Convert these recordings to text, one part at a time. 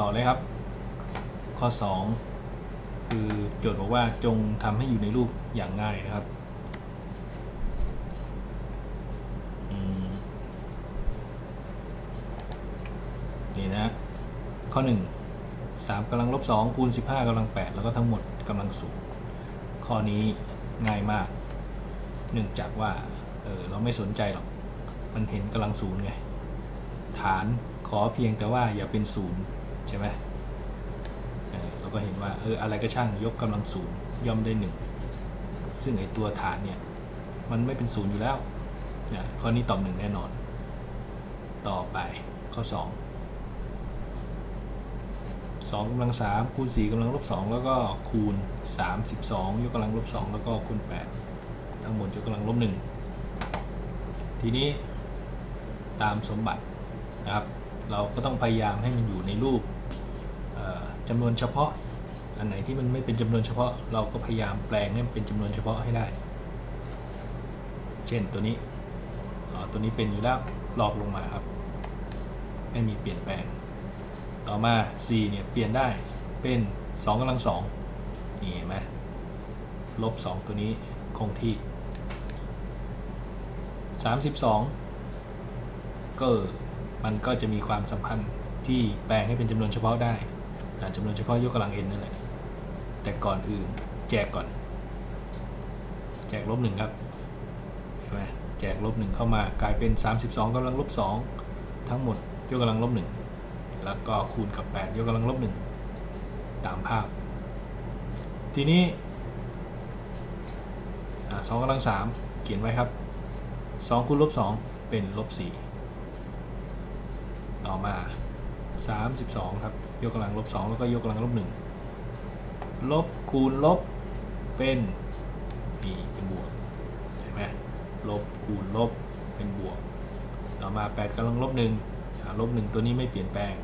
ต่อเลยครับ ข้อ 2 คือโจทย์บอกว่าจงทำให้อยู่ในรูปอย่างง่ายนะครับนี่นะ ข้อ 1 3กำลังลบ2คูณ 15กำลัง 8 แล้วก็ทั้งหมดกำลังศูนย์ข้อนี้ง่ายมาก เนื่องจากว่าเออเราไม่สนใจหรอก มันเห็นกำลังศูนย์ไง ฐานขอเพียงแต่ว่าอย่าเป็นศูนย์ ใช่ไหมเเราก็เห็นว่าเอออะไรก็ช่างยกกำลังศูนย์ย่อมได้หนึ่งซึ่งไอตัวฐานเนี่ยมันไม่เป็นศูนย์อยู่แล้วนี่ยข้อนี้ตอบหนึ่งแน่นอน ต่อไปข้อ 2 2กำลัง3คูณ4กำลังลบ2แล้วก็คูณ 32 ยกกำลังลบ2แล้วก็คูณ 8 ทั้งหมดยกกำลังลบ1ทีนี้ตามสมบัตินะครับ เราก็ต้องพยายามให้มันอยู่ในรูป จำนวนเฉพาะ อันไหนที่มันไม่เป็นจำนวนเฉพาะ เราก็พยายามแปลงให้มันเป็นจำนวนเฉพาะให้ได้ เช่นตัวนี้อ๋อตัวนี้เป็นอยู่แล้วลอกลงมาครับ ไม่มีเปลี่ยนแปลง ต่อมา c เนี่ยเปลี่ยนได้เป็น2กำลัง2นี่เห็นไหมลบ 2 ตัวนี้คงที่ 32 ก็มันก็จะมีความสัมพันธ์ที่แปลงให้เป็นจำนวนเฉพาะได้ จำนวนเฉพาะยกกำลัง n นั่นแหละ แต่ก่อนอื่นแจกก่อน แจกลบหนึ่งครับเห็นไหมแจกลบหนึ่งเข้ามากลายเป็น 32กำลังลบ 2 ทั้งหมดยกกำลังลบหนึ่งแล้วก็คูณกับ 8 ยกกำลังลบ1ตามภาพ ทีนี้สองกำลัง3เขียนไว้ครับ 2คูณลบ2เป็นลบ4ต่อมา 32 ครับ ยกกำลังลบ 2 แล้วก็ยกกำลังลบ 1 ลบคูณลบเป็นนี่เป็นบวกเห็นไหมลบคูณลบเป็นบวก ต่อมา 8กำลังลบ1อ่าลบ 1 ตัวนี้ไม่เปลี่ยนแปลง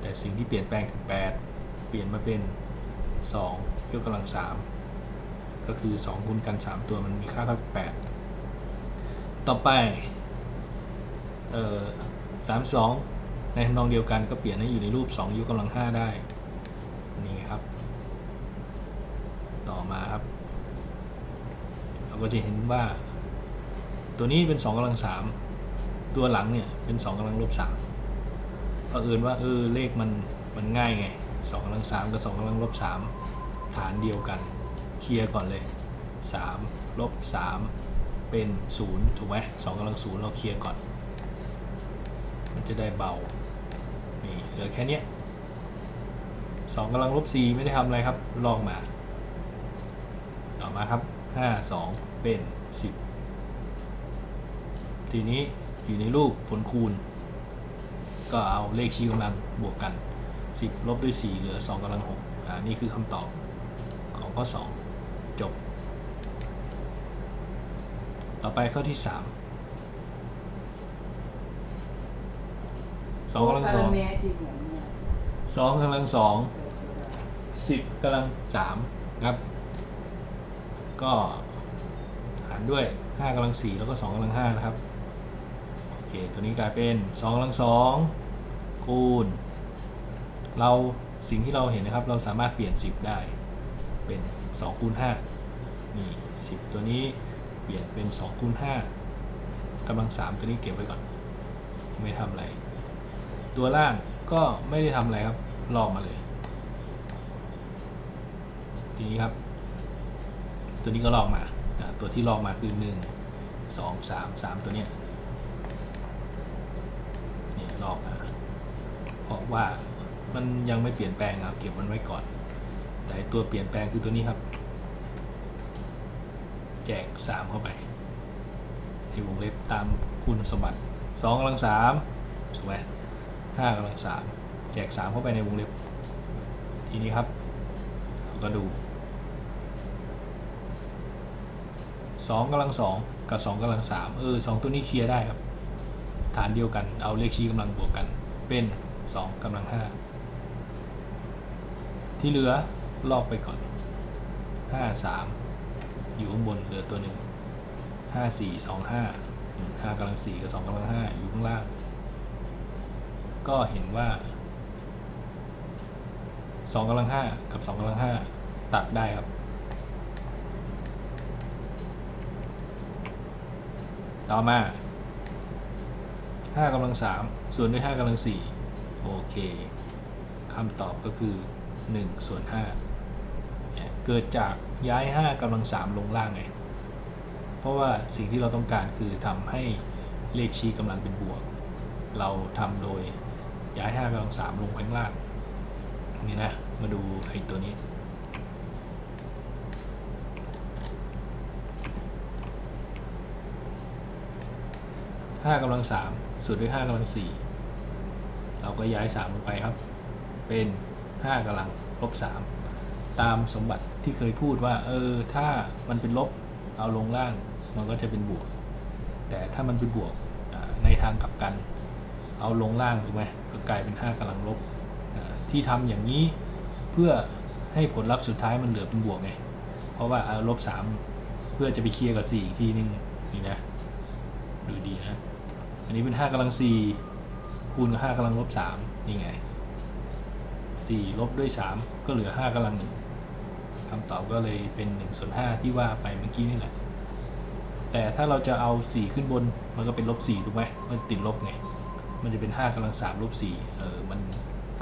แต่สิ่งที่เปลี่ยนแปลงคือ 8 เปลี่ยนมาเป็น 2 ยกกำลัง 3 ก็คือ 2คูณกัน 3 ตัวมันมีค่าเท่ากับ8ต่อไปเอ่อ32 ในทำนองเดียวกันก็เปลี่ยนให้อยู่ในรูป 2 ยกกำลัง 5 ได้ นี่ครับ ต่อมาครับ เราก็จะเห็นว่า ตัวนี้เป็น 2กำลัง 3 ตัวหลังเนี่ยเป็น 2กำลังลบ3เผอิญว่าเออเลขมันมันง่ายไงสองกำลังสามกับสองกำลังลบสามฐานเดียวกัน เคลียร์ก่อนเลยสามลบสามเป็นศูนย์ถูกไหมสองกำลังศูนย์เราเคลียร์ก่อน มันจะได้เบา นี่เหลือแค่นี้สองกำลังลบสี่ไม่ได้ทำอะไรครับ ลอกมา ต่อมาครับห้าสองเป็นสิบทีนี้อยู่ในรูปผลคูณ ก็เอาเลขชี้กำลังบวกกัน 10 ลบด้วย 4 เหลือ 2กำลัง6อ่านี่คือคำตอบของข้อ 2 จบ ต่อไปข้อที่ 3 2กำลังเมตรที่เหมือนเนี่ย2 2กำลัง2 10กำลัง3ครับ ก็หารด้วย5กำลัง4แล้วก็2กำลัง5นะครับโอเคตัวนี้กลายเป็น2กำลัง2คูณเราสิ่งที่เราเห็นนะครับ เราสามารถเปลี่ยน 10 ได้เป็น2คูณ5นี่10 ตัวนี้เปลี่ยนเป็น2คูณ5กำลัง 3 ตัวนี้เก็บไว้ก่อน ไม่ทำอะไร ตัวล่างก็ไม่ได้ทำอะไรครับ ลอกมาเลย ทีนี้ครับ ตัวนี้ก็ลอกมาตัวที่ลอกมาคือ1 2 3 3ตัวเนี้ยนี่ลอกมาเพราะว่ามันยังไม่เปลี่ยนแปลงครับเก็บมันไว้ก่อน แต่ตัวเปลี่ยนแปลงคือตัวนี้ครับ แจก3เข้าไปในวงเล็บตามคุณสมบัติ2กำลัง3ถูกไหม 5กำลัง3แจก 3 เข้าไปในวงเล็บ ทีนี้ครับ เราก็ดู 2กำลัง 2 กับ 2กำลัง 3 เออ 2 ตัวนี้เคลียร์ได้ครับ ฐานเดียวกันเอาเลขชี้กำลังบวกกัน เป็น 2กำลัง 5 ที่เหลือลอกไปก่อน 5 3 อยู่ข้างบนเหลือตัวหนึ่ง5 4 2 5 5กำลัง4กับ2กำลัง5อยู่ข้างล่าง ก็เห็นว่าสองกำลังห้ากับสองกำลังห้าตัดได้ครับ ต่อมาห้ากำลังสามส่วนด้วยห้ากำลังสี่โอเคคำตอบก็คือหนึ่งส่วนห้าเกิดจากย้ายห้ากำลังสามลงล่างไง เพราะว่าสิ่งที่เราต้องการคือทำให้เลขชี้กำลังเป็นบวก เราทำโดย ย้าย5กำลัง3ลงข้างล่าง นี่นะ มาดูไอ้ตัวนี้5กำลัง3ส่วนด้วย5กำลัง4เราก็ย้าย3ลงไปครับ เป็น5กำลังลบ3ตามสมบัติที่เคยพูดว่า เออ ถ้ามันเป็นลบเอาลงล่าง มันก็จะเป็นบวก แต่ถ้ามันเป็นบวกในทางกลับกัน เอาลงล่างถูกไหมก็กลายเป็น 5กำลังลบที่ทำอย่างนี้เพื่อให้ผลลัพธ์สุดท้ายมันเหลือเป็นบวกไง เพราะว่าเอาลบ3เพื่อจะไปเคลียร์กับ 4 อีกทีนึงนี่นะดูดีนะ อันนี้เป็น 5กำลัง4คูณกับ5กำลังลบ3นี่ไง4ลบด้วย 3 ก็เหลือ 5กำลัง1คำตอบก็เลยเป็น1ส่วน5ที่ว่าไปเมื่อกี้นี่แหละแต่ถ้าเราจะเอา 4 ขึ้นบนมันก็เป็นลบ4ถูกไหมมันติดลบไง มันจะเป็น5กำลัง3ลบ4เออมัน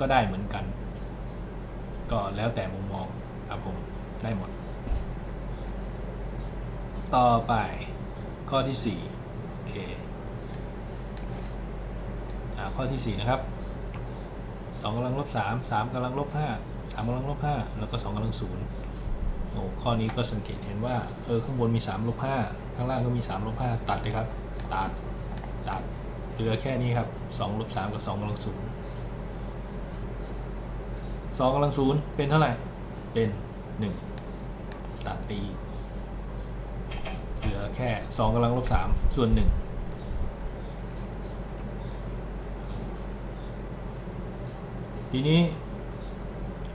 ก็ได้เหมือนกัน ก็แล้วแต่มุมมองครับผมได้หมด ต่อไปข้อที่4โอเคอ่าข้อที่ 4 นะครับ2กำลังลบ3 3กำลังลบ5 3กำลังลบ5แล้วก็2กำลัง0โอ้ข้อนี้ก็สังเกตเห็นว่าเออข้างบนมี3ลบ5ข้างล่างก็มี3ลบ5ตัดเลยครับ ตัด ตัด เหลือแค่นี้ครับ2ลบ3กับ2กำลังศูนย์สองกำลังศูนย์เป็นเท่าไหร่ เป็นหนึ่งตัดตีเหลือแค่สองกำลังลบสามส่วนหนึ่งทีนี้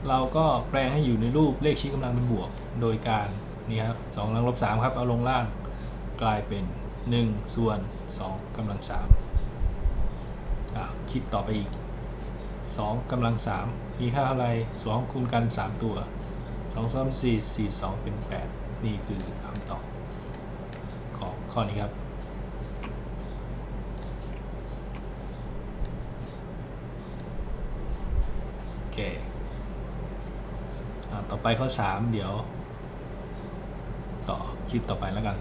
เราก็แปลงให้อยู่ในรูปเลขชี้กำลังเป็นบวก โดยการนี่ครับสองกำลังลบสามครับ เอาลงล่างกลายเป็นหนึ่งส่วนสองกำลังสาม คิดต่อไปอีก 2กำลัง 3 มีค่าเท่าไรงคูณกัน 3 ตัว 2 3 4 4 2 เป็น 8 นี่คือคำตอบของข้อนี้ครับ โอเคต่อไปข้อ 3 เดี๋ยว ต่อคลิปต่อไปแล้วกัน